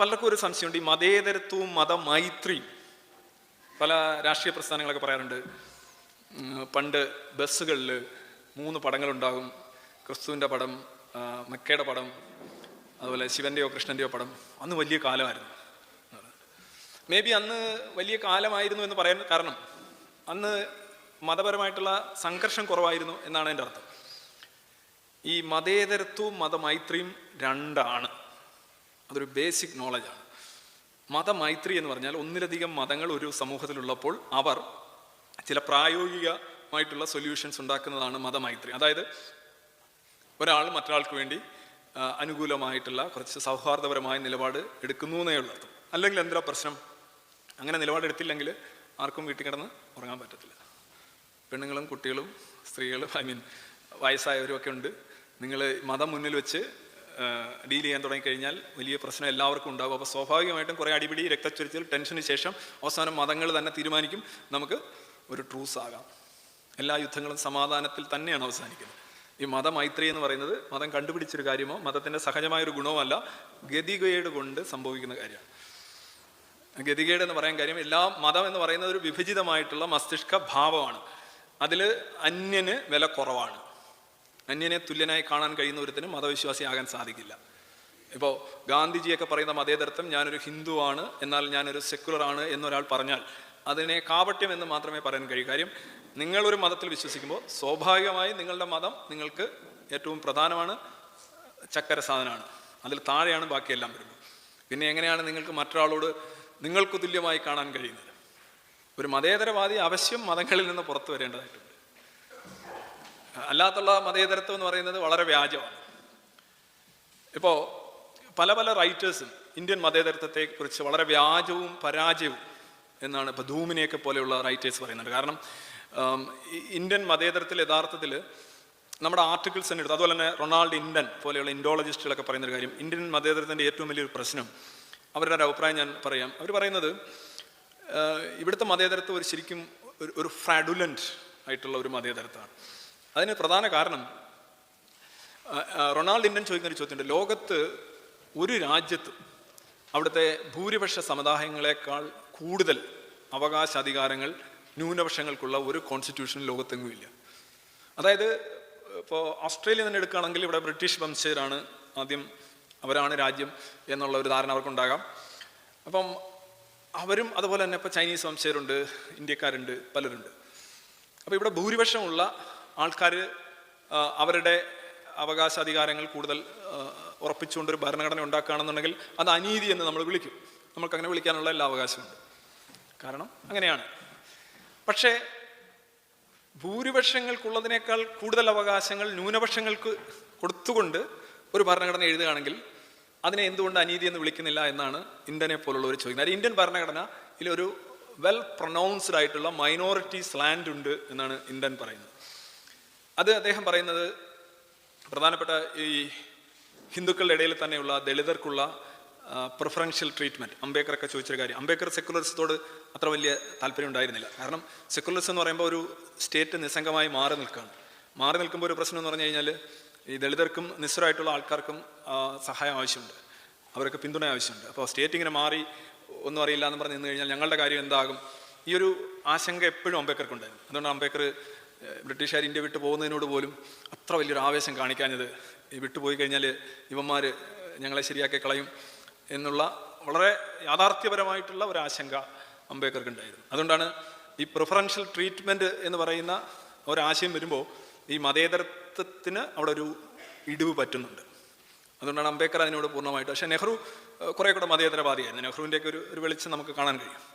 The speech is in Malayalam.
പലർക്കും ഒരു സംശയമുണ്ട്. ഈ മതേതരത്വവും മതമൈത്രിയും പല രാഷ്ട്രീയ പ്രസ്ഥാനങ്ങളൊക്കെ പറയാറുണ്ട്. പണ്ട് ബസ്സുകളിൽ മൂന്ന് പടങ്ങളുണ്ടാകും. ക്രിസ്തുവിന്റെ പടം മക്കയുടെ പടം അതുപോലെ ശിവന്റെയോ കൃഷ്ണന്റെയോ പടം. അന്ന് വലിയ കാലമായിരുന്നു. മേ ബി അന്ന് വലിയ കാലമായിരുന്നു എന്ന് പറയാൻ കാരണം അന്ന് മതപരമായിട്ടുള്ള സംഘർഷം കുറവായിരുന്നു എന്നാണ് എന്റെ അർത്ഥം. ഈ മതേതരത്വവും മതമൈത്രിയും രണ്ടാണ്. അതൊരു ബേസിക് നോളജാണ് മതമൈത്രി എന്ന് പറഞ്ഞാൽ ഒന്നിലധികം മതങ്ങൾ ഒരു സമൂഹത്തിലുള്ളപ്പോൾ അവർ ചില പ്രായോഗികമായിട്ടുള്ള സൊല്യൂഷൻസ് ഉണ്ടാക്കുന്നതാണ് മതമൈത്രി. അതായത് ഒരാൾ മറ്റൊരാൾക്ക് വേണ്ടി അനുകൂലമായിട്ടുള്ള കുറച്ച് സൗഹാർദ്ദപരമായ നിലപാട് എടുക്കുന്നു എന്നേ ഉള്ളൂ അല്ലെങ്കിൽ എന്താ പ്രശ്നം? അങ്ങനെ നിലപാടെടുത്തില്ലെങ്കിൽ ആർക്കും വീട്ടിൽ കിടന്ന് ഉറങ്ങാൻ പറ്റത്തില്ല. പെണ്ണുങ്ങളും കുട്ടികളും സ്ത്രീകളും ഐ മീൻ വയസ്സായവരും ഒക്കെ ഉണ്ട്. നിങ്ങൾ മതം മുന്നിൽ വെച്ച് ഡീൽ ചെയ്യാൻ തുടങ്ങിക്കഴിഞ്ഞാൽ വലിയ പ്രശ്നം എല്ലാവർക്കും ഉണ്ടാകും. അപ്പോൾ സ്വാഭാവികമായിട്ടും കുറേ അടിപിടി രക്തച്ചൊരിച്ചിൽ ടെൻഷന് ശേഷം അവസാനം മതങ്ങൾ തന്നെ തീരുമാനിക്കും. നമുക്ക് ഒരു ട്രൂസ് ആകാം. എല്ലാ യുദ്ധങ്ങളും സമാധാനത്തിൽ തന്നെയാണ് അവസാനിക്കുന്നത്. ഈ മതമൈത്രി എന്ന് പറയുന്നത് മതം കണ്ടുപിടിച്ചൊരു കാര്യമോ മതത്തിന്റെ സഹജമായൊരു ഗുണമോ അല്ല ഗതികേട് കൊണ്ട് സംഭവിക്കുന്ന കാര്യമാണ്. ഗതികേട് എന്ന് പറയാൻ കാര്യം എല്ലാ മതം എന്ന് പറയുന്നത് ഒരു വിഭജിതമായിട്ടുള്ള മസ്തിഷ്ക ഭാവമാണ്. അതിൽ അന്യന് വില കുറവാണ്. അന്യനെ തുല്യനായി കാണാൻ കഴിയുന്ന ഒരുത്തിന് മതവിശ്വാസിയാകാൻ സാധിക്കില്ല. ഇപ്പോൾ ഗാന്ധിജിയൊക്കെ പറയുന്ന മതേതരത്വം ഞാനൊരു ഹിന്ദുവാണ് എന്നാൽ ഞാനൊരു സെക്കുലർ ആണ് എന്നൊരാൾ പറഞ്ഞാൽ അതിനെ കാപട്യം എന്ന് മാത്രമേ പറയാൻ കഴിയൂ. കാര്യം നിങ്ങളൊരു മതത്തിൽ വിശ്വസിക്കുമ്പോൾ സ്വാഭാവികമായി നിങ്ങളുടെ മതം നിങ്ങൾക്ക് ഏറ്റവും പ്രധാനമാണ് ചക്കര സാധനമാണ്. അതിൽ താഴെയാണ് ബാക്കിയെല്ലാം വരുന്നത്. പിന്നെ എങ്ങനെയാണ് നിങ്ങൾക്ക് മറ്റൊരാളോട് നിങ്ങൾക്ക് തുല്യമായി കാണാൻ കഴിയുന്നത്? ഒരു മതേതരവാദി അവശ്യം മതങ്ങളിൽ നിന്ന് പുറത്തു വരേണ്ടതായിട്ടുണ്ട്. അല്ലാത്തുള്ള മതേതരത്വം എന്ന് പറയുന്നത് വളരെ വ്യാജമാണ്. ഇപ്പോൾ പല പല റൈറ്റേഴ്സും ഇന്ത്യൻ മതേതരത്വത്തെ കുറിച്ച് വളരെ വ്യാജവും പരാജയവും എന്നാണ് ഇപ്പോൾ ധൂമിനെയൊക്കെ പോലെയുള്ള റൈറ്റേഴ്സ് പറയുന്നത്. കാരണം ഇന്ത്യൻ മതേതരത്തിൽ യഥാർത്ഥത്തിൽ നമ്മുടെ ആർട്ടിക്കിൾസ് തന്നെ എടുത്തു അതുപോലെ തന്നെ റൊണാൾഡ് ഇൻഡൻ പോലെയുള്ള ഇൻഡോളജിസ്റ്റുകളൊക്കെ പറയുന്ന ഒരു കാര്യം ഇന്ത്യൻ മതേതരത്തിന്റെ ഏറ്റവും വലിയൊരു പ്രശ്നം. അവരുടെ ഒരു അഭിപ്രായം ഞാൻ പറയാം. അവർ പറയുന്നത് ഇവിടുത്തെ മതേതരത്വം ഒരു ശരിക്കും ഒരു ഒരു ഫ്രാഡുലന്റ് ആയിട്ടുള്ള ഒരു മതേതരത്വമാണ്. അതിന് പ്രധാന കാരണം റൊണാൾഡ് ഇന്ത്യൻ ചോദിക്കുന്ന ഒരു ചോദ്യമുണ്ട്. ലോകത്ത് ഒരു രാജ്യത്ത് അവിടുത്തെ ഭൂരിപക്ഷ സമുദായങ്ങളെക്കാൾ കൂടുതൽ അവകാശ അധികാരങ്ങൾ ന്യൂനപക്ഷങ്ങൾക്കുള്ള ഒരു കോൺസ്റ്റിറ്റ്യൂഷൻ ലോകത്തെങ്ങും ഇല്ല. അതായത് ഇപ്പോൾ ഓസ്ട്രേലിയ തന്നെ എടുക്കുകയാണെങ്കിൽ ഇവിടെ ബ്രിട്ടീഷ് വംശജരാണ് ആദ്യം അവരാണ് രാജ്യം എന്നുള്ള ഒരു ധാരണ അവർക്കുണ്ടാകാം. അപ്പം അവരും അതുപോലെ തന്നെ ഇപ്പോൾ ചൈനീസ് വംശജരുണ്ട് ഇന്ത്യക്കാരുണ്ട് പലരുണ്ട്. അപ്പോൾ ഇവിടെ ഭൂരിപക്ഷമുള്ള ആൾക്കാർ അവരുടെ അവകാശാധികാരങ്ങൾ കൂടുതൽ ഉറപ്പിച്ചുകൊണ്ടൊരു ഭരണഘടന ഉണ്ടാക്കുകയാണെന്നുണ്ടെങ്കിൽ അത് അനീതി എന്ന് നമ്മൾ വിളിക്കും. നമുക്ക് അങ്ങനെ വിളിക്കാനുള്ള എല്ലാ അവകാശമുണ്ട് കാരണം അങ്ങനെയാണ്. പക്ഷേ ഭൂരിപക്ഷങ്ങൾക്കുള്ളതിനേക്കാൾ കൂടുതൽ അവകാശങ്ങൾ ന്യൂനപക്ഷങ്ങൾക്ക് കൊടുത്തുകൊണ്ട് ഒരു ഭരണഘടന എഴുതുകയാണെങ്കിൽ അതിനെ എന്തുകൊണ്ട് അനീതി എന്ന് വിളിക്കുന്നില്ല എന്നാണ് ഇന്ത്യനെ പോലുള്ള ഒരു ചോദ്യം. അത് ഇന്ത്യൻ ഭരണഘടന ഇതിലൊരു വെൽ പ്രൊനൗൺസ്ഡ് ആയിട്ടുള്ള മൈനോറിറ്റി സ്ലാൻഡ് ഉണ്ട് എന്നാണ് ഇന്ത്യൻ പറയുന്നത്. അത് അദ്ദേഹം പറയുന്നത് പ്രധാനപ്പെട്ട ഈ ഹിന്ദുക്കളുടെ ഇടയിൽ തന്നെയുള്ള ദളിതർക്കുള്ള പ്രിഫറൻഷ്യൽ ട്രീറ്റ്മെന്റ് അംബേദ്കറൊക്കെ ചോദിച്ചൊരു കാര്യം. അംബേദ്കർ സെക്കുലറിസത്തോട് അത്ര വലിയ താല്പര്യം ഉണ്ടായിരുന്നില്ല. കാരണം സെക്കുലറിസം എന്ന് പറയുമ്പോൾ ഒരു സ്റ്റേറ്റ് നിസ്സംഗമായി മാറി നിൽക്കുകയാണ്. മാറി നിൽക്കുമ്പോൾ ഒരു പ്രശ്നം എന്ന് പറഞ്ഞു കഴിഞ്ഞാൽ ഈ ദളിതർക്കും നിസ്വരായിട്ടുള്ള ആൾക്കാർക്കും സഹായം ആവശ്യമുണ്ട്. അവർക്ക് പിന്തുണ ആവശ്യമുണ്ട്. അപ്പോൾ സ്റ്റേറ്റ് ഇങ്ങനെ മാറി ഒന്നും അറിയില്ല എന്ന് പറഞ്ഞ് നിന്ന് കഴിഞ്ഞാൽ ഞങ്ങളുടെ കാര്യം എന്താകും? ഈ ഒരു ആശങ്ക എപ്പോഴും അംബേദ്കർക്കുണ്ടായിരുന്നു. അതുകൊണ്ട് അംബേദ്കർ ബ്രിട്ടീഷുകാർ ഇന്ത്യ വിട്ടു പോകുന്നതിനോട് പോലും അത്ര വലിയൊരു ആവേശം കാണിക്കാഞ്ഞത് വിട്ടുപോയി കഴിഞ്ഞാൽ ഇവന്മാർ ഞങ്ങളെ ശരിയാക്കി കളയും എന്നുള്ള വളരെ യാഥാർത്ഥ്യപരമായിട്ടുള്ള ഒരു ആശങ്ക അംബേദ്കർക്ക് ഉണ്ടായിരുന്നു അതുകൊണ്ടാണ് ഈ പ്രിഫറൻഷ്യൽ ട്രീറ്റ്മെന്റ് എന്ന് പറയുന്ന ഒരാശയം വരുമ്പോൾ ഈ മതേതരത്വത്തിന് അവിടെ ഒരു ഇടിവ് പറ്റുന്നുണ്ട്. അതുകൊണ്ടാണ് അംബേദ്കർ അതിനോട് പൂർണമായിട്ട് പക്ഷേ നെഹ്റു കുറേ കൂടെ മതേതരവാദിയായിരുന്നു. നെഹ്റുവിന്റെയൊക്കെ ഒരു ഒരു വെളിച്ചം നമുക്ക് കാണാൻ കഴിയും.